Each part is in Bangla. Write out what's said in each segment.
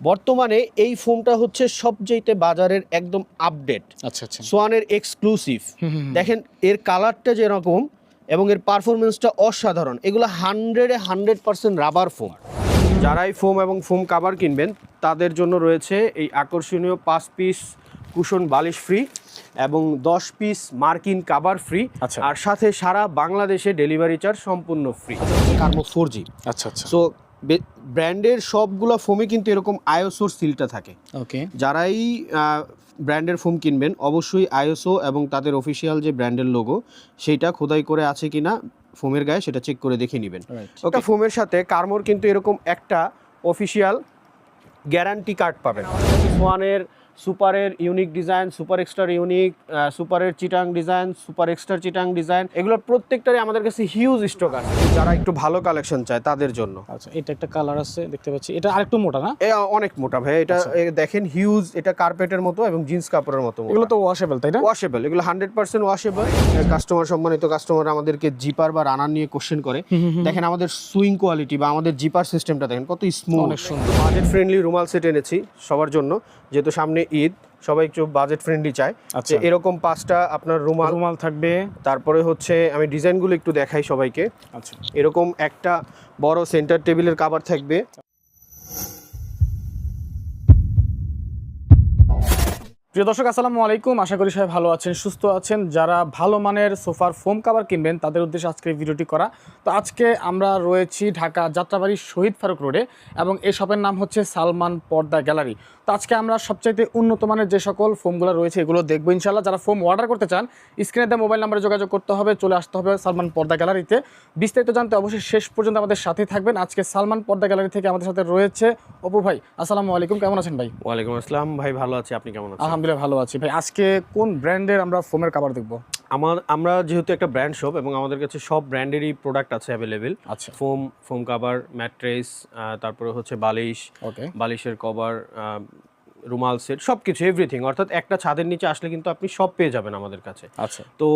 বর্তমানে এই ফোমটা হচ্ছে সবচেয়ে বাজারের একদম আপডেট। আচ্ছা আচ্ছা। সোয়ানের এক্সক্লুসিভ। দেখেন এর কালারটা যেরকম এবং এর পারফরমেন্সটা অসাধারণ এগুলো হান্ড্রেডে হান্ড্রেড পার্সেন্ট রাবার ফোম যারাই ফোম এবং ফোম কাভার কিনবেন তাদের জন্য রয়েছে এই আকর্ষণীয় পাঁচ পিস কুশন বালিশ ফ্রি এবং দশ পিস মার্কিন কাভার ফ্রি। আচ্ছা। আর সাথে সারা বাংলাদেশে ডেলিভারি চার্জ সম্পূর্ণ ফ্রি। কার্বো ফোর জি। আচ্ছা আচ্ছা। সো ব্র্যান্ডের সবগুলো ফোমে কিন্তু এরকম আয়োসোর সিলটা থাকে। ওকে যারাই ব্র্যান্ডের ফোম কিনবেন অবশ্যই আয়োসো এবং তাদের অফিসিয়াল যে ব্র্যান্ডের লোগো সেইটা খোদাই করে আছে কিনা ফোমের গায়ে সেটা চেক করে দেখে নেবেন। ওটা ফোমের সাথে কার্মোর কিন্তু এরকম একটা অফিসিয়াল গ্যারান্টি কার্ড পাবেন। ওয়ানের সুপারের ইউনিক ডিজাইন সুপার এক্সট্রার ইউনিক সুপারের চিটাং ডিজাইন সুপার এক্সট্রার চিটাং ডিজাইন এগুলোর প্রত্যেকটারই আমাদের কাছে হিউজ স্টক আছে। যারা একটু ভালো কালেকশন চায় তাদের জন্য। আচ্ছা এটা একটা কালার আছে দেখতে পাচ্ছি। এটা আরেকটু মোটা না? এ অনেক মোটা ভাই। এটা দেখেন হিউজ এটা কার্পেটের মতো এবং জিন্স কাপড়ের মতো এগুলো তো ওয়াশেবল তাই না? ওয়াশেবল এগুলো হান্ড্রেড পার্সেন্ট ওয়াশেবল কাস্টমার সম্মানিত কাস্টমার আমাদেরকে জিপার বা রানার নিয়ে কোশ্চেন করে। দেখেন আমাদের সুইং কোয়ালিটি বা আমাদের জিপার সিস্টেমটা দেখেন কত স্মুথ অনেক সুন্দর। বাজেট ফ্রেন্ডলি রুমাল সেট এনেছি সবার জন্য। যেহেতু সামনে ঈদ সবাই একটু বাজেট ফ্রেন্ডলি চায়। আচ্ছা। এরকম পাঁচটা আপনার রুমাল রুমাল থাকবে। তারপরে হচ্ছে আমি ডিজাইনগুলো একটু দেখাই সবাইকে। আচ্ছা। এরকম একটা বড় সেন্টার টেবিলের কাভার থাকবে। প্রিয় দর্শক আসসালামু আলাইকুম। আশা করি সবাই ভালো আছেন সুস্থ আছেন। যারা ভালো মানের সোফার ফোম কাভার কিনবেন তাদের উদ্দেশ্যে আজকে ভিডিওটি করা। তো আজকে আমরা রয়েছি ঢাকা যাত্রাবাড়ি শহীদ ফারুক রোডে এবং এই শপের নাম হচ্ছে সালমান পর্দা গ্যালারি। তো আজকে আমরা সবচাইতে উন্নত মানের যে সকল ফোমগুলো রয়েছে এগুলো দেখব ইনশাল্লাহ যারা ফোম অর্ডার করতে চান স্ক্রিনে দেওয়া মোবাইল নাম্বারে যোগাযোগ করতে হবে চলে আসতে হবে সালমান পর্দা গ্যালারিতে। বিস্তারিত জানতে অবশ্যই শেষ পর্যন্ত আমাদের সাথে থাকবেন। আজকে সালমান পর্দা গ্যালারি থেকে আমাদের সাথে রয়েছে অপু ভাই। আসসালামু আলাইকুম কেমন আছেন ভাই? ওয়ালাইকুম আসসালাম। ভাই ভালো আছি। আপনি কেমন আছেন? আলহামদুলিল্লাহ ভালো আছি। ভাই আজকে কোন ব্র্যান্ডের আমরা ফোমের কাভার দেখব? আমার আমরা যেহেতু একটা ব্র্যান্ড শপ এবং আমাদের কাছে সব ব্র্যান্ডেরই প্রোডাক্ট আছে অ্যাভেলেবেল আচ্ছা। ফোম ফোম কাভার ম্যাট্রেস তারপরে হচ্ছে বালিশ। ওকে। বালিশের কভার রুমাল সেট সব কিছু এভরিথিং অর্থাৎ একটা ছাদের নিচে আসলে কিন্তু আপনি সব পেয়ে যাবেন আমাদের কাছে। আচ্ছা। তো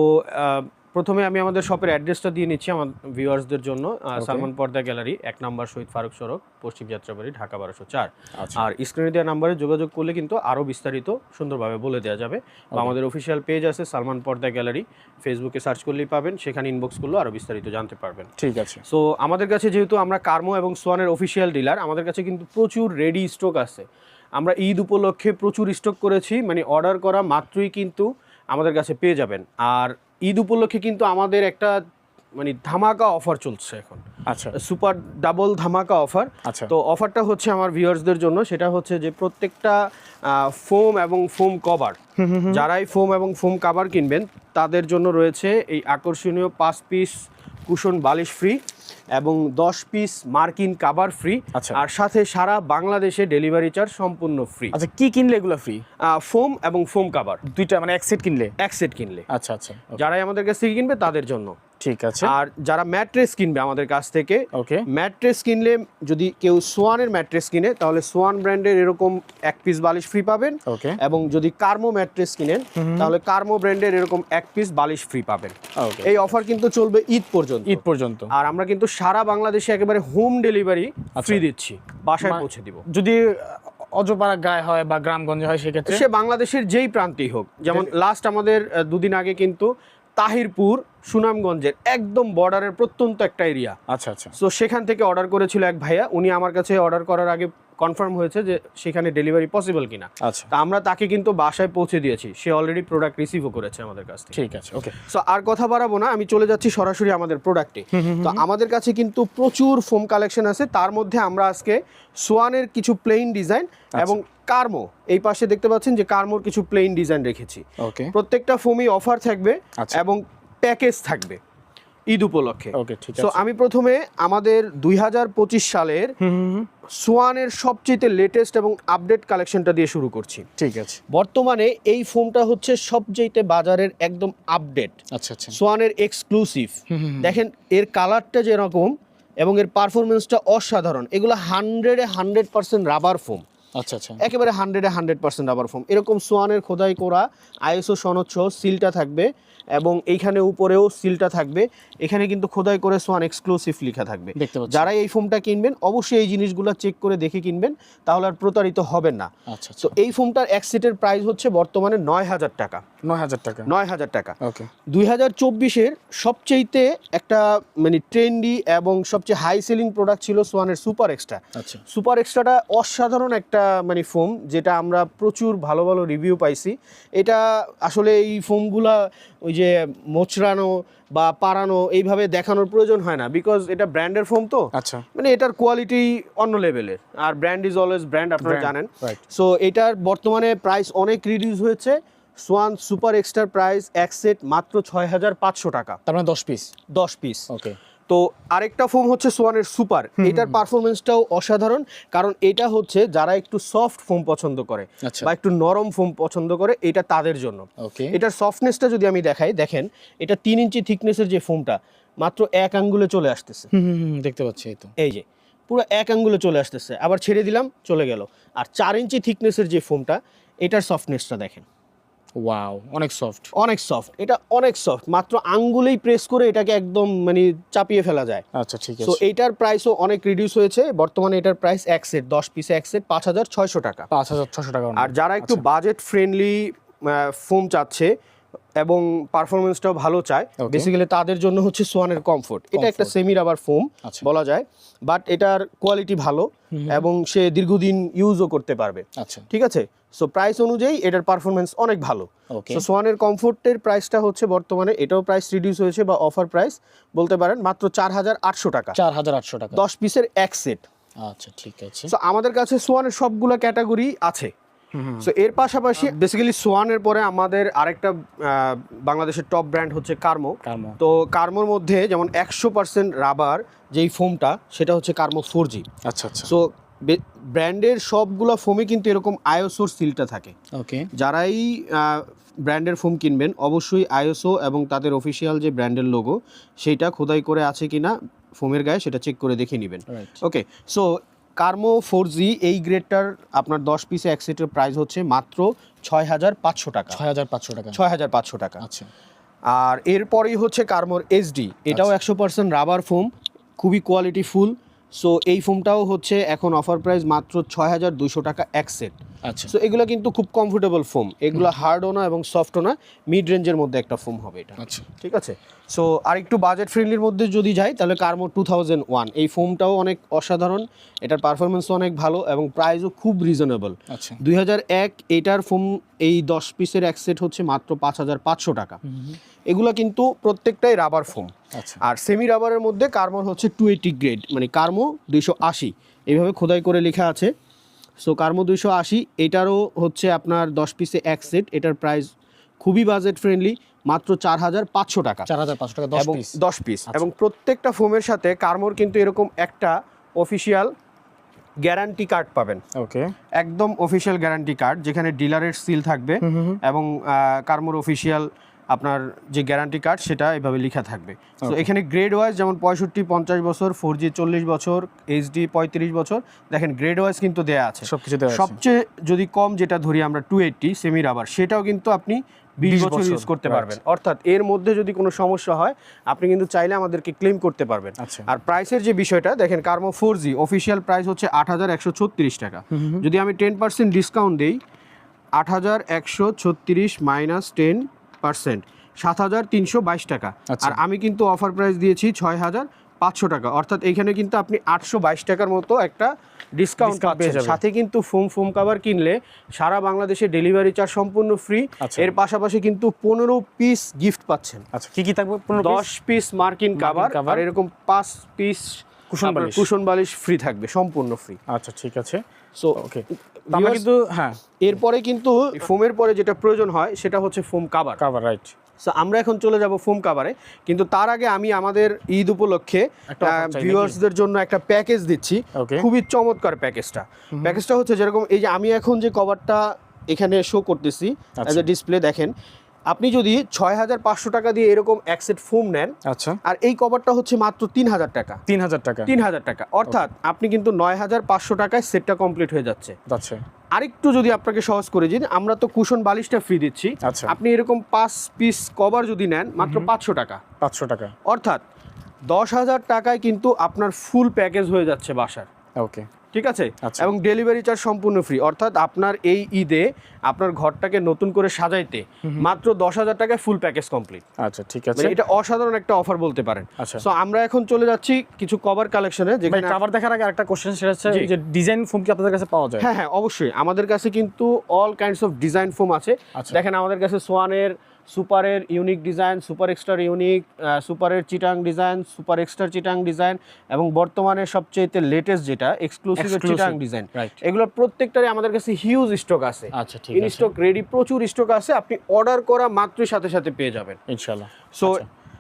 প্রথমে আমি আমাদের শপের অ্যাড্রেসটা দিয়ে নিচ্ছি আমার ভিউয়ার্সদের জন্য সালমান পর্দা গ্যালারি এক নম্বর শহীদ ফারুক সড়ক পশ্চিম যাত্রাবাড়ি ঢাকা বারোশো চার। আচ্ছা। আর স্ক্রিনে দেওয়া নাম্বারে যোগাযোগ করলে কিন্তু আরও বিস্তারিত সুন্দরভাবে বলে দেওয়া যাবে। বা আমাদের অফিসিয়াল পেজ আছে সালমান পর্দা গ্যালারি। ফেসবুকে সার্চ করলেই পাবেন সেখানে ইনবক্স করলেও আরও বিস্তারিত জানতে পারবেন। ঠিক আছে। সো আমাদের কাছে যেহেতু আমরা কার্মো এবং সোয়ানের অফিসিয়াল ডিলার আমাদের কাছে কিন্তু প্রচুর রেডি স্টক আছে। আমরা ঈদ উপলক্ষে প্রচুর স্টক করেছি মানে অর্ডার করা মাত্রই কিন্তু আমাদের কাছে পেয়ে যাবেন। আর ঈদ উপলক্ষে কিন্তু আমাদের একটা মানে ধামাকা অফার চলছে এখন। আচ্ছা। সুপার ডাবল ধামাকা অফার আচ্ছা। তো অফারটা হচ্ছে আমার ভিউয়ার্সদের জন্য সেটা হচ্ছে যে প্রত্যেকটা ফোম এবং ফোম কভার যারাই ফোম এবং ফোম কভার কিনবেন তাদের জন্য রয়েছে এই আকর্ষণীয় পাঁচ পিস কুশন বালিশ ফ্রি এবং দশ পিস মার্কিন কাবার ফ্রি আচ্ছা। আর সাথে সারা বাংলাদেশে ডেলিভারি চার্জ সম্পূর্ণ ফ্রি আচ্ছা কি কিনলে এগুলো ফ্রি ফোম এবং ফোম কাবার দুইটা মানে এক সেট কিনলে? এক সেট কিনলে। আচ্ছা আচ্ছা যারাই আমাদের কাছ থেকে কিনবে তাদের জন্য। ঠিক আছে। আর যারা ম্যাট্রেস কিনবে আমাদের কাছ থেকে ওকে। ম্যাট্রেস কিনলে যদি কেউ সোয়ানের ম্যাট্রেস কিনে তাহলে সোয়ান ব্র্যান্ডের এরকম এক পিস বালিশ ফ্রি পাবেন ওকে। এবং যদি কার্মো ম্যাট্রেস কিনেন তাহলে কার্মো ব্র্যান্ডের এরকম এক পিস বালিশ ফ্রি পাবেন। ওকে। এই অফার কিন্তু চলবে ঈদ পর্যন্ত। ঈদ পর্যন্ত। আর আমরা কিন্তু সারা বাংলাদেশে একেবারে হোম ডেলিভারি ফ্রি দিচ্ছি। বাসায় পৌঁছে দিব। যদি অজপাড়া গায়ে হয় বা গ্রামগঞ্জে হয় সেক্ষেত্রে? সে বাংলাদেশের যেই প্রান্তেই হোক। যেমন লাস্ট আমাদের দুদিন আগে কিন্তু তাহিরপুর সুনামগঞ্জের একদম বর্ডারের প্রত্যন্ত একটা এরিয়া আচ্ছা আচ্ছা। তো সেখান থেকে অর্ডার করেছিল এক ভাইয়া। উনি আমার কাছে অর্ডার করার আগে কনফার্ম হয়েছে যে সেখানে ডেলিভারি পসিবল কিনা। আচ্ছা। তা আমরা তাকে কিন্তু বাসায় পৌঁছে দিয়েছি। সে অলরেডি প্রোডাক্ট রিসিভও করেছে আমাদের কাছ থেকে। ঠিক আছে ওকে সো আর কথা বাড়াবো না আমি চলে যাচ্ছি সরাসরি আমাদের প্রোডাক্টে তো আমাদের কাছে কিন্তু প্রচুর ফোম কালেকশন আছে। তার মধ্যে আমরা আজকে সোয়ানের কিছু প্লেন ডিজাইন এবং কার্মো এই পাশে দেখতে পাচ্ছেন যে কার্মোর কিছু প্লেন ডিজাইন রেখেছি। ওকে প্রত্যেকটা ফোমই অফার থাকবে আচ্ছা। এবং প্যাকেজ থাকবে। ঈদ উপলক্ষে। ওকে ঠিক আছে। আমি প্রথমে আমাদের দুই হাজার পঁচিশ সালের সোয়ানের সবচেয়ে লেটেস্ট এবং আপডেট কালেকশনটা দিয়ে শুরু করছি। ঠিক আছে। বর্তমানে এই ফোনটা হচ্ছে সবচেয়ে বাজারের একদম আপডেট আচ্ছা আচ্ছা। সোয়ানের এক্সক্লুসিভ দেখেন এর কালারটা যেরকম এবং এর পারফরমেন্সটা অসাধারণ। এগুলো হান্ড্রেডে হান্ড্রেড পার্সেন্ট রাবার ফোম আচ্ছা আচ্ছা। একেবারে হান্ড্রেডে হান্ড্রেড পার্সেন্ট রাবার ফোম এরকম সোয়ানের খোদাই করা আইএসও সনদ সহ সিলটা থাকবে এবং এইখানে উপরেও সিলটা থাকবে। এখানে কিন্তু খোদাই করে সোয়ান এক্সক্লুসিভ লেখা থাকবে। দেখতে পাচ্ছি। যারা এই ফোমটা কিনবেন অবশ্যই এই জিনিসগুলো চেক করে দেখে কিনবেন তাহলে আর প্রতারিত হবেন না। আচ্ছা তো আচ্ছা এই ফোমটার এক সেটের প্রাইস হচ্ছে বর্তমানে নয় হাজার টাকা। নয় হাজার টাকা। নয় হাজার টাকা। ওকে দুই হাজার চব্বিশের সবচেয়েতে একটা মানে ট্রেন্ডি এবং সবচেয়ে হাই সেলিং প্রোডাক্ট ছিল সোয়ানের সুপার এক্সট্রা আচ্ছা। সুপার এক্সট্রাটা অসাধারণ একটা মানে ফোম যেটা আমরা প্রচুর ভালো ভালো রিভিউ পাইছি। এটা আসলে এই ফোমগুলা ওই যে মোচড়ানো বা পারানো এইভাবে দেখানোর প্রয়োজন হয় না বিকজ এটা ব্র্যান্ডের ফোম তো। আচ্ছা। মানে এটার কোয়ালিটি অন্য লেভেলের আর ব্র্যান্ড ইজ অলওয়েজ ব্র্যান্ড আপনারা জানেন। সো এটার বর্তমানে প্রাইস অনেক রিডিউস হয়েছে। সোয়ান সুপার এক্সট্রার প্রাইস এক সেট মাত্র ছয় হাজার পাঁচশো টাকা। তার মানে দশ পিস দশ পিস ওকে তো আরেকটা ফোম হচ্ছে সোয়ানের সুপার। এটার পারফরমেন্সটাও অসাধারণ কারণ এটা হচ্ছে যারা একটু সফট ফোম পছন্দ করে আচ্ছা। বা একটু নরম ফোম পছন্দ করে এটা তাদের জন্য। এটার সফটনেসটা যদি আমি দেখাই দেখেন এটা তিন ইঞ্চি থিকনেসের যে ফোমটা মাত্র এক আঙ্গুলে চলে আসতেছে। দেখতে পাচ্ছি এই তো। এই যে পুরো এক আঙ্গুলে চলে আসতেছে। আবার ছেড়ে দিলাম চলে গেল। আর চার ইঞ্চি থিকনেসের যে ফোমটা এটার সফটনেসটা দেখেন। ওয়াও অনেক সফট অনেক সফট এটা অনেক সফট মাত্র আঙ্গুলেই প্রেস করে এটাকে একদম মানে চাপিয়ে ফেলা যায়। আচ্ছা ঠিক আছে। তো এইটার প্রাইসও অনেক রিডিউস হয়েছে বর্তমানে এটার প্রাইস এক সেট দশ পিসে এক সেট পাঁচ হাজার ছয়শো টাকা। পাঁচ হাজার ছশো টাকা আর যারা একটু বাজেট ফ্রেন্ডলি ফোম চাচ্ছে এবং পারফরমেন্সটাও ভালো চায়। বেসিক্যালি তাদের জন্য হচ্ছে সোয়ানের কমফোর্ট এটা একটা. Semi rubber foam. বলা যায়। বাট এটার কোয়ালিটি ভালো এবং সে দীর্ঘদিন ইউজও করতে পারবে। আচ্ছা। ঠিক আছে? সো প্রাইস অনুযায়ী এটার পারফরমেন্স অনেক ভালো। তো সোয়ানের কমফোর্টের প্রাইসটা হচ্ছে বর্তমানে এটাও প্রাইস রিডিউস হয়েছে বা অফার প্রাইস বলতে পারেন মাত্র চার হাজার আটশো টাকা। চার হাজার আটশো টাকা। দশ পিসের এক সেট আচ্ছা ঠিক আছে। সো আমাদের কাছে সোয়ানের সবগুলো ক্যাটাগরি আছে। সো এর পাশাপাশি বেসিক্যালি সোয়ানের পরে আমাদের আরেকটা বাংলাদেশের টপ ব্র্যান্ড হচ্ছে কার্মো তো কার্মোর মধ্যে যেমন একশো পার্সেন্ট রাবার যেই ফোমটা সেটা হচ্ছে কার্মো ফোর জি আচ্ছা আচ্ছা। সো ব্র্যান্ডের সবগুলো ফোমে কিন্তু এরকম আয়োসোর সিলটা থাকে। ওকে যারাই ব্র্যান্ডের ফোম কিনবেন অবশ্যই আইএসও এবং তাদের অফিসিয়াল যে ব্র্যান্ডের লোগো সেইটা খোদাই করে আছে কিনা ফোমের গায়ে সেটা চেক করে দেখে নেবেন। ওকে সো কার্মো ফোর জি এই গ্রেডটার আপনার দশ পিসে এক সেটের প্রাইস হচ্ছে মাত্র ছয় হাজার পাঁচশো টাকা। ছয় হাজার পাঁচশো টাকা। ছয় হাজার পাঁচশো টাকা। আচ্ছা। আর এরপরেই হচ্ছে কার্মোর এইচডি এটাও আচ্ছা। একশো পার্সেন্ট রাবার ফোম খুবই কোয়ালিটি ফুল সো এই ফোমটাও হচ্ছে এখন অফার প্রাইস মাত্র ছয় হাজার দুশো টাকা এক সেট আচ্ছা। সো এগুলো কিন্তু খুব কমফোর্টেবল ফোম এগুলো হার্ডও না এবং সফটও না মিড রেঞ্জের মধ্যে একটা ফোম হবে এটা। আচ্ছা। ঠিক আছে? সো আর একটু বাজেট ফ্রেন্ডলির মধ্যে যদি যাই তাহলে কার্মো টু থাউজেন্ড ওয়ান এই ফোমটাও অনেক অসাধারণ এটার পারফরমেন্সও অনেক ভালো এবং প্রাইসও খুব রিজনেবল আচ্ছা। দুই হাজার এক এটার ফোম এই দশ পিসের এক সেট হচ্ছে মাত্র পাঁচ হাজার পাঁচশো টাকা। এগুলো কিন্তু প্রত্যেকটাই রাবার ফোম আচ্ছা। আর সেমি রাবারের মধ্যে কার্মোর হচ্ছে টু এইটি গ্রেড মানে কার্মো দুইশো আশি। এইভাবে খোদাই করে লেখা আছে। সো কার্মো দুইশো আশি এটারও হচ্ছে আপনার দশ পিসে এক সেট এটার প্রাইস খুবই বাজেট ফ্রেন্ডলি মাত্র চার হাজার পাঁচশো টাকা। চার হাজার পাঁচশো টাকা এবং দশ পিস এবং প্রত্যেকটা ফোমের সাথে কার্মোর কিন্তু এরকম একটা অফিসিয়াল গ্যারান্টি কার্ড পাবেন। ওকে একদম অফিসিয়াল গ্যারান্টি কার্ড যেখানে ডিলারের সিল থাকবে। এবং কার্মোর অফিসিয়াল আপনার যে গ্যারান্টি কার্ড সেটা এভাবে লেখা থাকবে। তো এখানে গ্রেড ওয়াইজ যেমন পঁয়ষট্টি পঞ্চাশ বছর ফোর জি চল্লিশ বছর এইচডি পঁয়ত্রিশ বছর দেখেন গ্রেড ওয়াইজ কিন্তু দেয়া আছে। সব কিছু সবচেয়ে যদি কম যেটা ধরি আমরা টু এইটটি সেমি রাবার সেটাও কিন্তু আপনি বিশ বছর বছর, ইউজ করতে পারবেন। অর্থাৎ এর মধ্যে যদি কোনো সমস্যা হয় আপনি কিন্তু চাইলে আমাদেরকে ক্লেম করতে পারবেন। আচ্ছা। আর প্রাইসের যে বিষয়টা দেখেন কার্মো ফোর জি অফিসিয়াল প্রাইস হচ্ছে আট হাজার একশো ছত্রিশ টাকা। যদি আমি টেন পার্সেন্ট ডিসকাউন্ট দিই আট হাজার একশো ছত্রিশ মাইনাস টেন পার্সেন্ট সাত হাজার তিনশো বাইশ টাকা। আচ্ছা। আর আমি কিন্তু অফার প্রাইস দিয়েছি ছয় হাজার পাঁচশো টাকা। অর্থাৎ এইখানে কিন্তু আপনি আটশো বাইশ টাকার মতো একটা ডিসকাউন্ট পাচ্ছেন। সাথে কিন্তু ফোম ফোম কাভার কিনলে সারা বাংলাদেশে ডেলিভারি চার্জ সম্পূর্ণ ফ্রি আচ্ছা। এর পাশাপাশি কিন্তু পনেরো পিস গিফট পাচ্ছেন। আচ্ছা কি কি থাকবে দশ পিস মার্কিন কাভার। আর এরকম পাঁচ পিস কুশন বালিশ। কুশন বালিশ ফ্রি থাকবে সম্পূর্ণ ফ্রি আচ্ছা ঠিক আছে। সো ওকে আমরা কিন্তু হ্যাঁ। এরপরে কিন্তু ফোমের পরে যেটা প্রয়োজন হয় সেটা হচ্ছে foam cover cover right so আমরা এখন চলে যাব ফোম কাভারে কিন্তু তার আগে আমি আমাদের ঈদ উপলক্ষে ভিউয়ার্সদের জন্য একটা প্যাকেজ দিচ্ছি। খুবই চমৎকার প্যাকেজটা প্যাকেজটা হচ্ছে যেরকম এই যে আমি এখন যে কভারটা এখানে শো করতেছি অ্যাজ এ। ডিসপ্লে দেখেন আপনি যদি ছয় হাজার পাঁচশো টাকা দিয়ে এরকম এক সেট ফোম নেন আচ্ছা। আর এই কভারটা হচ্ছে মাত্র তিন হাজার টাকা। তিন হাজার টাকা। তিন হাজার টাকা। অর্থাৎ আপনি কিন্তু নয় হাজার পাঁচশো টাকায় সেটটা কমপ্লিট হয়ে যাচ্ছে। আচ্ছা আরেকটু যদি আপনাকে সহজ করে দিন আমরা তো কুশন বালিশটা ফ্রি দিচ্ছি। আচ্ছা। আপনি এরকম পাঁচ পিস কভার যদি নেন মাত্র পাঁচশো টাকা। পাঁচশো টাকা। অর্থাৎ দশ হাজার টাকায় কিন্তু আপনার ফুল প্যাকেজ হয়ে যাচ্ছে বাসার। ওকে ঠিক আছে? আচ্ছা। এবং ডেলিভারি চার্জ সম্পূর্ণ ফ্রি। অর্থাৎ আপনার এই ঈদে আপনার ঘরটাকে নতুন করে সাজাইতে মাত্র দশ হাজার টাকায় ফুল প্যাকেজ কমপ্লিট আচ্ছা ঠিক আছে। মানে এটা অসাধারণ একটা অফার বলতে পারেন। আচ্ছা। সো আমরা এখন চলে যাচ্ছি কিছু কভার কালেকশনে যেখানে কাভার দেখার আগে একটা কোশ্চেন সেটা হচ্ছে যে ডিজাইন ফোম কি আপনাদের কাছে পাওয়া যায়? হ্যাঁ হ্যাঁ অবশ্যই। আমাদের কাছে কিন্তু all kinds of design foam আছে। আচ্ছা। দেখেন আমাদের কাছে সোয়ানের সুপারের ইউনিক ডিজাইন সুপার এক্সট্রার ইউনিক সুপারের চিটাং ডিজাইন সুপার এক্সট্রার চিটাং ডিজাইন এবং বর্তমানে সবচেয়ে লেটেস্ট যেটা এক্সক্লুসিভ চিটাং ডিজাইন. এগুলো প্রত্যেকটারই আমাদের কাছে হিউজ স্টক আছে। আচ্ছা ঠিক স্টক রেডি প্রচুর স্টক আছে। আপনি অর্ডার করা মাত্রই সাথে সাথে পেয়ে যাবেন। ইনশাআল্লাহ। সো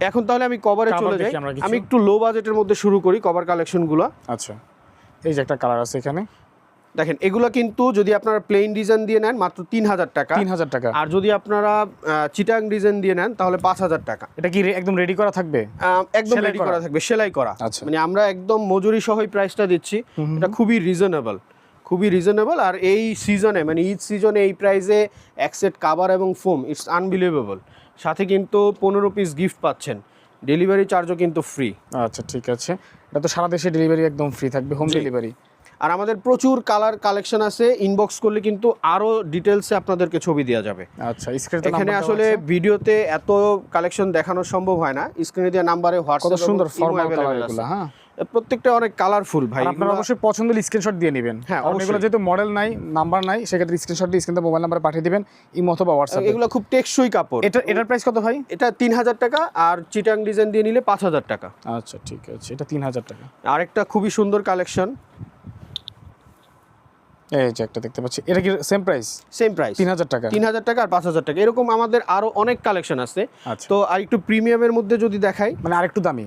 এখন তাহলে আমি কভারে চলে যাই। আমি একটু লো বাজেটের মধ্যে শুরু করি কভার কালেকশনগুলো আচ্ছা। এই যে একটা কালার আছে এখানে। দেখেন এগুলো কিন্তু যদি আপনারা প্লেন ডিজাইন দিয়ে নেন মাত্র তিন হাজার টাকা। তিন হাজার টাকা। আর যদি আপনারা চিটাং ডিজাইন দিয়ে নেন তাহলে পাঁচ হাজার টাকা। এটা কি একদম রেডি করা থাকবে? একদম রেডি করা? থাকবে সেলাই করা। আচ্ছা। মানে আমরা একদম মজুরি সহ প্রাইসটা দিচ্ছি। এটা খুবই রিজনেবল খুবই রিজনেবল আর এই সিজনে মানে ঈদ সিজনে এই প্রাইসে এক সেট কাভার এবং ফোম ইটস আনবিলিভেবল সাথে কিন্তু পনেরো পিস গিফট পাচ্ছেন। ডেলিভারি চার্জও কিন্তু ফ্রি আচ্ছা ঠিক আছে। এটা তো সারা দেশে ডেলিভারি একদম ফ্রি থাকবে হোম ডেলিভারি আর আমাদের প্রচুর কালার কালেকশন আছে ইনবক্স করলে কিন্তু আরও ডিটেলসে আপনাদেরকে ছবি দেওয়া যাবে। আচ্ছা স্ক্রিনে এখানে আসলে ভিডিওতে এত কালেকশন দেখানো সম্ভব হয় না। স্ক্রিনে দেওয়া নাম্বারে কত হোয়াটসঅ্যাপ সুন্দর ফর্মাল হ্যাঁ। প্রত্যেকটা অনেক কালারফুল ভাই। আপনারা অবশ্যই পছন্দের স্ক্রিনশট দিয়ে নেবেন। হ্যাঁ, এগুলো অবশ্যই। যেহেতু মডেল নাই নাম্বার নাই সেক্ষেত্রে স্ক্রিনশট দিয়ে স্ক্রিনে মোবাইল নাম্বারে পাঠিয়ে দিবেন ইমো অথবা হোয়াটসঅ্যাপ এগুলো খুব টেকসই কাপড়। এটা এটার প্রাইস কত ভাই? এটা তিন হাজার টাকা আর চিটাং ডিজাইন দিয়ে নিলে পাঁচ হাজার টাকা। আচ্ছা ঠিক আছে এটা তিন হাজার টাকা। আরেকটা খুবই সুন্দর কালেকশন এই যে একটা দেখতে পাচ্ছি। এটা কি সেম প্রাইস সেম প্রাইস তিন হাজার টাকা। তিন হাজার টাকা আর পাঁচ হাজার টাকা। এরকম আমাদের আরও অনেক কালেকশন আছে। আচ্ছা। তো আর একটু প্রিমিয়ামের মধ্যে যদি দেখাই মানে আরেকটু দামি?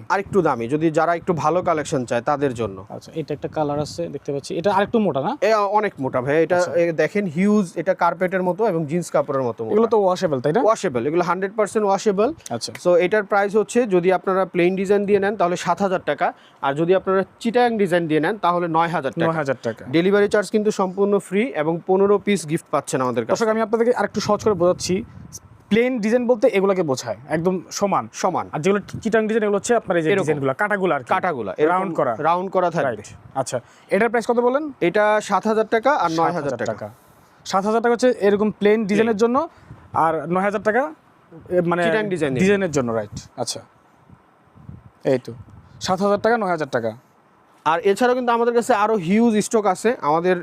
দামি। যদি যারা একটু ভালো কালেকশন চায় তাদের জন্য। আচ্ছা এটা একটা কালার আছে দেখতে পাচ্ছি। এটা আরেকটু মোটা না? অনেক মোটা ভাই। এটা দেখেন হিউজ এটা কার্পেটের মতো এবং জিন্স কাপড়ের মতো এগুলো তো ওয়াশেবল তাই না? ওয়াশেবল এগুলো হান্ড্রেড পার্সেন্ট ওয়াশেবল আচ্ছা। সো এটার প্রাইস হচ্ছে যদি আপনারা প্লেন ডিজাইন দিয়ে নেন তাহলে সাত হাজার টাকা। আর যদি আপনারা চিটাং ডিজাইন দিয়ে নেন তাহলে নয় হাজার নয় টাকা। হাজার টাকা। ডেলিভারি চার্জ কিন্তু সম্পূর্ণ ফ্রি এবং পনেরো পিস গিফট পাচ্ছেন আমাদের কাছে। দর্শক আমি আপনাদেরকে আরেকটু সহজ করে বোঝাচ্ছি। প্লেন ডিজাইন বলতে এগুলোকে বোঝায় একদম সমান। সমান। আর যেগুলো চিটাং ডিজাইন এগুলো হচ্ছে আপনার এই যে। ডিজাইনগুলো কাটাগুলো আর কাটাগুলা রাউন্ড করা। রাউন্ড করা থাকবে। আচ্ছা। এটার প্রাইস কত বলেন? এটা সাত হাজার টাকা আর নয় হাজার 7,000 টাকা। সাত হাজার টাকা হচ্ছে এরকম প্লেন ডিজাইনের জন্য আর নয় হাজার টাকা মানে চিটাং ডিজাইন ডিজাইনের জন্য রাইট আচ্ছা। এই তো। সাত হাজার টাকা নয় হাজার টাকা। আর এছাড়াও কিন্তু আমাদের কাছে আরও হিউজ স্টক আছে। আমাদের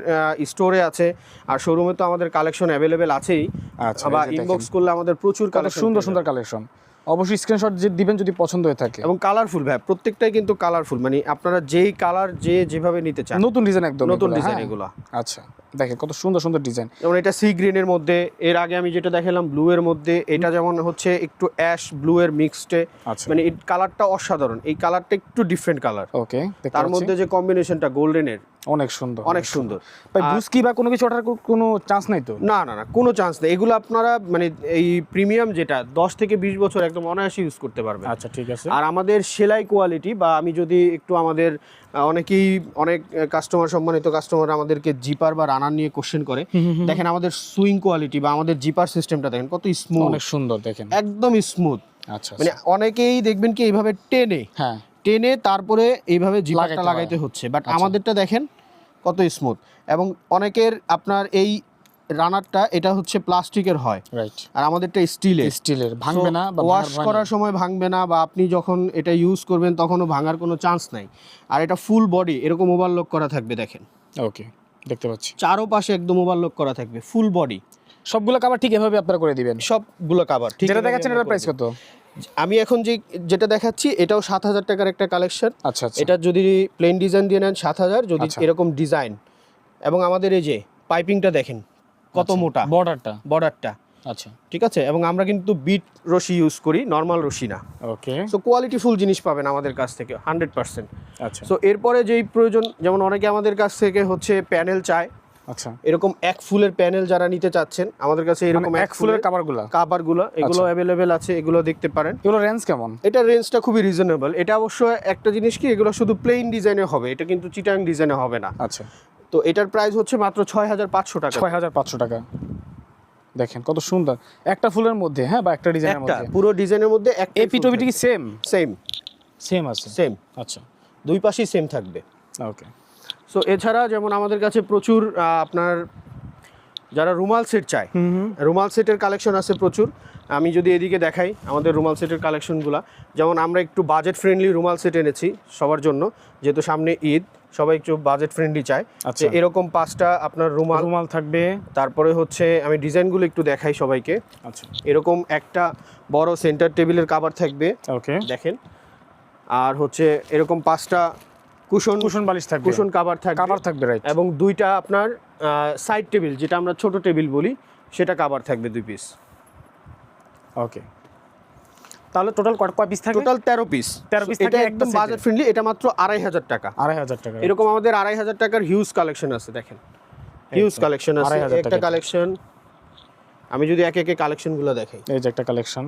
স্টোরে আছে। আর শোরুমে তো আমাদের কালেকশন অ্যাভেলেবেল আছেই। আচ্ছা, বা ইনবক্স করলে আমাদের প্রচুর কালেকশন সুন্দর সুন্দর কালেকশন অবশ্যই স্ক্রিনশট যে দিবেন যদি পছন্দ হয়ে থাকে। এবং কালারফুল ভাই প্রত্যেকটাই কিন্তু কালারফুল মানে আপনারা যেই কালার যে যেভাবে নিতে চান। নতুন ডিজাইন একদম নতুন ডিজাইন হ্যাঁ? এগুলো। আচ্ছা দেখেন কত সুন্দর সুন্দর ডিজাইন যেমন এটা সি গ্রিনের মধ্যে এর আগে আমি যেটা দেখালাম ব্লু এর মধ্যে এটা যেমন হচ্ছে একটু অ্যাশ ব্লু এর মিক্সডে আচ্ছা। মানে এই কালারটা অসাধারণ। এই কালারটা একটু ডিফারেন্ট কালার ওকে তার মধ্যে যে কম্বিনেশনটা গোল্ডেনের অনেক সুন্দর অনেক সুন্দর। ভাই বুস্কি বা কোনো কিছু অর্ডার কোনো চান্স নাই তো? না না না কোনো চান্স নেই। এগুলো আপনারা মানে এই প্রিমিয়াম যেটা দশ থেকে বিশ বছর একদম অনায়াসে ইউজ করতে পারবেন। আচ্ছা ঠিক আছে। আর আমাদের সেলাই কোয়ালিটি বা আমি যদি একটু আমাদের অনেকেই অনেক কাস্টমার সম্মানিত কাস্টমার আমাদেরকে জিপার বা রানার নিয়ে কোশ্চেন করে। দেখেন আমাদের সুইং কোয়ালিটি বা আমাদের জিপার সিস্টেমটা দেখেন কত স্মুথ অনেক সুন্দর দেখেন। একদম স্মুথ আচ্ছা মানে অনেকেই দেখবেন কি এইভাবে টেনে। হ্যাঁ। টেনে তারপরে এইভাবে জিপারটা লাগাইতে হচ্ছে। বাট আচ্ছা। আমাদেরটা দেখেন কত স্মুথ এবং অনেকের আপনার এই রানারটা এটা হচ্ছে প্লাস্টিকের হয়। রাইট আর আমাদেরটা স্টিলের। স্টিলের। ভাঙবে না বা ওয়াশ করার সময় ভাঙবে না বা আপনি যখন এটা ইউজ করবেন তখনও ভাঙার কোনো চান্স নাই। আর এটা ফুল বডি এরকম ওভারলক করা থাকবে দেখেন। ওকে দেখতে পাচ্ছি। চারো পাশে একদম ওভারলক করা থাকবে ফুল বডি সবগুলো কাবার ঠিক এভাবে আপনারা করে দিবেন? সবগুলো কাভার ঠিক যেটা দেখাচ্ছেন এটার প্রাইস কত। আমি এখন যে যেটা দেখাচ্ছি এটাও সাত হাজার টাকার একটা কালেকশন আচ্ছা আচ্ছা। এটা যদি প্লেন ডিজাইন দিয়ে নেন সাত হাজার। যদি আচ্ছা। এরকম ডিজাইন এবং আমাদের এই যে পাইপিংটা দেখেন কত আচ্ছা। মোটা। বর্ডারটা বর্ডারটা আচ্ছা। ঠিক আছে? এবং আমরা কিন্তু বিট রশি ইউজ করি নর্মাল রশি না। ওকে সো কোয়ালিটিফুল জিনিস পাবেন আমাদের কাছ থেকে হান্ড্রেড পার্সেন্ট আচ্ছা। সো এরপরে যেই প্রয়োজন যেমন অনেকে আমাদের কাছ থেকে হচ্ছে প্যানেল চায় আচ্ছা। এরকম এক ফুলের প্যানেল যারা নিতে চাচ্ছেন আমাদের কাছে এরকম মানে এক ফুলের কাভারগুলা কাবারগুলো এগুলো আচ্ছা। অ্যাভেলেবেল আছে এগুলো দেখতে পারেন। এগুলো রেঞ্জ কেমন? এটা রেঞ্জটা খুবই রিজনেবল এটা অবশ্য একটা জিনিস কি এগুলো শুধু প্লেন ডিজাইনে হবে এটা কিন্তু চিটাং ডিজাইনে হবে না। আচ্ছা। তো এটার প্রাইস হচ্ছে মাত্র ছয় হাজার পাঁচশো টাকা। ছয় হাজার পাঁচশো টাকা। দেখেন কত সুন্দর। একটা ফুলের মধ্যে হ্যাঁ বা একটা ডিজাইনের একটা মধ্যে? পুরো ডিজাইনের মধ্যে একটা এপি টপিটি কি সেম সেম সেম আছে। সেম আচ্ছা। দুই পাশেই সেম থাকবে। ওকে সো এছাড়া যেমন আমাদের কাছে প্রচুর আপনার যারা রুমাল সেট চায় রুমাল সেটের কালেকশন আছে প্রচুর। আমি যদি এদিকে দেখাই আমাদের রুমাল সেটের কালেকশনগুলো যেমন আমরা একটু বাজেট ফ্রেন্ডলি রুমাল সেট এনেছি সবার জন্য যেহেতু সামনে ঈদ সবাই একটু বাজেট ফ্রেন্ডলি চায়। আচ্ছা। এরকম পাঁচটা আপনার রুমাল রুমাল থাকবে। তারপরে হচ্ছে আমি ডিজাইনগুলো একটু দেখাই সবাইকে। আচ্ছা। এরকম একটা বড় সেন্টার টেবিলের কাভার থাকবে। ওকে দেখেন। আর হচ্ছে এরকম পাঁচটা কুশন কুশন বালিশ থাকবে। কুশন কাভার থাকবে। কাভার থাকবে রাইট এবং দুইটা আপনার সাইড টেবিল যেটা আমরা ছোট টেবিল বলি সেটা কাভার থাকবে দুই পিস ওকে তাহলে টোটাল কয় পিস থাকবে? টোটাল তেরো পিস 13 piece এটা থাকে একদম বাজেট ফ্রেন্ডলি এটা মাত্র আড়াই হাজার টাকা। আড়াই হাজার টাকা এরকম আমাদের আড়াই হাজার টাকার হিউজ কালেকশন আছে দেখেন। হিউজ কালেকশন আছে একটা কালেকশন আমি যদি একে একে কালেকশনগুলো দেখাই। এই যে একটা কালেকশন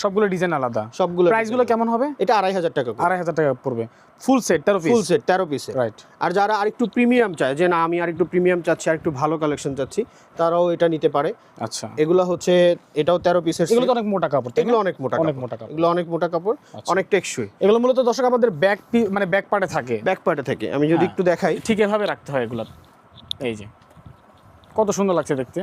সবগুলো ডিজাইন আলাদা। সবগুলো প্রাইসগুলো কেমন হবে? এটা আড়াই হাজার টাকা আড়াই হাজার টাকা পড়বে। ফুল সেট তেরো পিস ফুল সেট তেরো পিসে রাইট আর যারা আরেকটু প্রিমিয়াম চায় যে না আমি আরেকটু প্রিমিয়াম চাচ্ছি আরেকটু ভালো কালেকশন চাচ্ছি তারাও এটা নিতে পারে। আচ্ছা। এগুলো হচ্ছে এটাও তেরো পিসের এগুলো তো অনেক মোটা কাপড় এগুলো অনেক মোটা অনেক মোটা কাপড়। এগুলো অনেক মোটা কাপড় আচ্ছা। অনেক টেকসই এগুলো মূলত দর্শক আমাদের ব্যাক মানে ব্যাক পার্টে থাকে। ব্যাক পার্টে থেকে। আমি যদি হ্যাঁ। একটু দেখাই। ঠিক এভাবে রাখতে হয় এগুলো। এই যে। কত সুন্দর লাগছে দেখতে।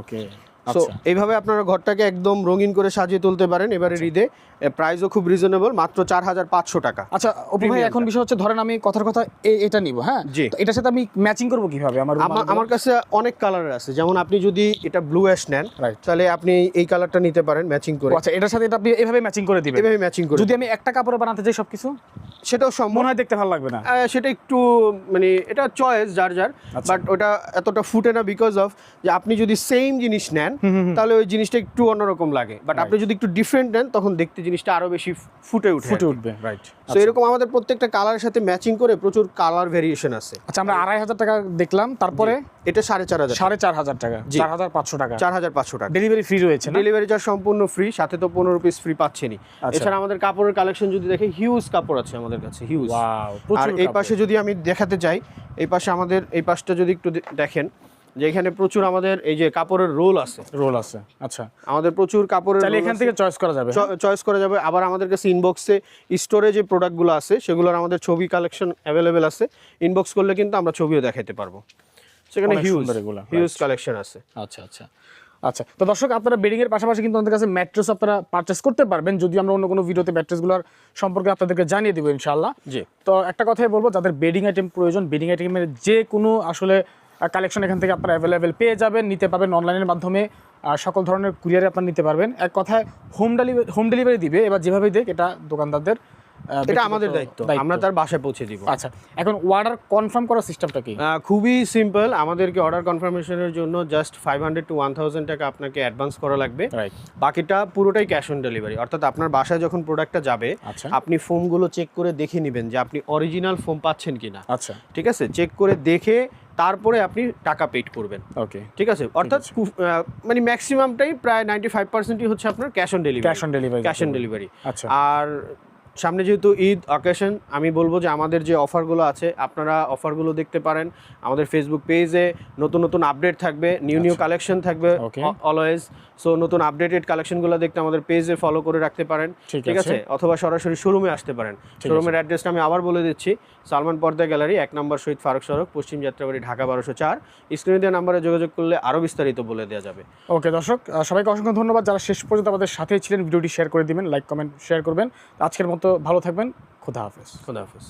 ওকে সো আচ্ছা। এইভাবে আপনারা ঘরটাকে একদম রঙিন করে সাজিয়ে তুলতে পারেন এবারে ঈদে। প্রাইসও খুব রিজনেবল মাত্র চার হাজার পাঁচশো টাকা। আচ্ছা অপু ভাই এখন বিষয় হচ্ছে ধরেন আমি কথার কথা এটা নিব হ্যাঁ? জি। এটার সাথে আমি ম্যাচিং করব কীভাবে আমার আমার কাছে অনেক কালারের আছে। যেমন আপনি যদি এটা ব্লু অ্যাশ নেন. তাহলে আপনি এই কালারটা নিতে পারেন ম্যাচিং করে। আচ্ছা এটার সাথে এটা আপনি এভাবে ম্যাচিং করে দিবেন? এভাবে ম্যাচিং করে যদি আমি একটা কাপড়ে বানাতে চাই সবকিছু? সেটাও সম্ভব। মনে হয় দেখতে ভালো লাগবে না। সেটা একটু মানে এটা চয়েস যার যার। আচ্ছা। বাট ওটা এতটা ফুটে না বিকজ অফ যে আপনি যদি সেম জিনিস নেন তাহলে ওই জিনিসটা একটু অন্যরকম লাগে। বাট আপনি যদি একটু ডিফারেন্ট নেন তখন দেখতে জিনিসটা আরও বেশি ফুটে উঠে ফুটে উঠবে রাইট তো এরকম আমাদের প্রত্যেকটা কালারের সাথে ম্যাচিং করে প্রচুর কালার ভেরিয়েশন আছে। আচ্ছা আমরা আড়াই হাজার টাকা দেখলাম তারপরে? এটা সাড়ে চার হাজার সাড়ে চার হাজার টাকা। চার হাজার পাঁচশো টাকা। চার হাজার পাঁচশো টাকা। ডেলিভারি ফ্রি রয়েছে ডেলিভারি চার্জ সম্পূর্ণ ফ্রি সাথে তো পনেরো পিস ফ্রি পাচ্ছেনই। আচ্ছা। এছাড়া আমাদের কাপড়ের কালেকশন যদি দেখে হিউজ কাপড় আছে আমাদের কাছে হিউজ আর এই পাশে যদি আমি দেখাতে চাই এই পাশে আমাদের এই পাশটা যদি একটু দেখেন যে এখানে প্রচুর আমাদের এই যে কাপড়ের রোল আছে। রোল আছে আচ্ছা। আমাদের প্রচুর কাপড়ের তাহলে এখান থেকে চয়েস করা যাবে। চয়েস করা যাবে। আবার আমাদের কাছে ইনবক্সে স্টোরে যে প্রোডাক্টগুলো আছে সেগুলোর আমাদের ছবি কালেকশন অ্যাভেলেবেল আছে। ইনবক্স করলে কিন্তু আমরা ছবিও দেখাতে পারব। সেখানে হিউজ হিউজ কালেকশন আছে। আচ্ছা আচ্ছা। আচ্ছা তো দর্শক আপনারা বেডিং এর পাশাপাশি কিন্তু আমাদের কাছে ম্যাট্রেস আপনারা পারচেস করতে পারবেন। যদি আমরা অন্য কোনো ভিডিওতে ম্যাট্রেসগুলোর সম্পর্কে আপনাদেরকে জানিয়ে দেবো ইনশাআল্লাহ। জি। তো একটা কথাই বলব যাদের বেডিং আইটেম প্রয়োজন বেডিং আইটেমের যে কোনো আসলে কালেকশন এখান থেকে আপনারা অ্যাভেলেবেল পেয়ে যাবেন নিতে পারবেন অনলাইনের মাধ্যমে। আর সকল ধরনের কুরিয়ারে আপনারা নিতে পারবেন। এক কথায় হোম ডেলিভারি হোম ডেলিভারি দিবে এবার যেভাবেই দেখ এটা দোকানদারদের এটা আমাদের দায়িত্ব। আমরা তার বাসায় পৌঁছে দিব। আচ্ছা এখন অর্ডার কনফার্ম করার সিস্টেমটা কি? খুবই সিম্পল আমাদেরকে অর্ডার কনফার্মেশনের জন্য just five hundred to one thousand টাকা আপনাকে অ্যাডভান্স করা লাগবে। বাকিটা পুরোটাই ক্যাশ অন ডেলিভারি অর্থাৎ আপনার বাসায় যখন প্রোডাক্টটা যাবে আচ্ছা। আপনি ফোমগুলো চেক করে দেখে নেবেন যে আপনি অরিজিনাল ফোম পাচ্ছেন কিনা। আচ্ছা। ঠিক আছে? চেক করে দেখে তারপরে আপনি টাকা পেড করবেন। ওকে ঠিক আছে? অর্থাৎ মানে ম্যাক্সিমামটাই প্রায় নাইনটি ফাইভ পার্সেন্টই হচ্ছে আপনার cash on delivery cash on delivery cash on delivery আচ্ছা। আর সামনে যেহেতু ঈদ অকেশন আমি বলব যে আমাদের যে অফারগুলো আছে আপনারা অফারগুলো দেখতে পারেন। আমাদের ফেসবুক পেজে নতুন নতুন আপডেট থাকবে নিউ নিউ কালেকশন থাকবে অলওয়েজ সো নতুন আপডেটেড কালেকশনগুলো দেখতে আমাদের পেজে ফলো করে রাখতে পারেন। ঠিক আছে। অথবা সরাসরি শোরুমে আসতে পারেন। শোরুমের অ্যাড্রেসটা আমি আবার বলে দিচ্ছি। সালমান পর্দা গ্যালারি এক নম্বর শহীদ ফারুক সড়ক পশ্চিম যাত্রাবাড়ি ঢাকা বারোশো চার। স্ক্রিনে দেওয়া নাম্বারে যোগাযোগ করলে আরও বিস্তারিত বলে দেওয়া যাবে। ওকে দর্শক সবাইকে অসংখ্য ধন্যবাদ। যারা শেষ পর্যন্ত আমাদের সাথেই ছিলেন ভিডিওটি শেয়ার করে দিবেন লাইক কমেন্ট শেয়ার করবেন। আজকের মতো ভালো থাকবেন। খুদা হাফেজ। খুদা হাফিজ।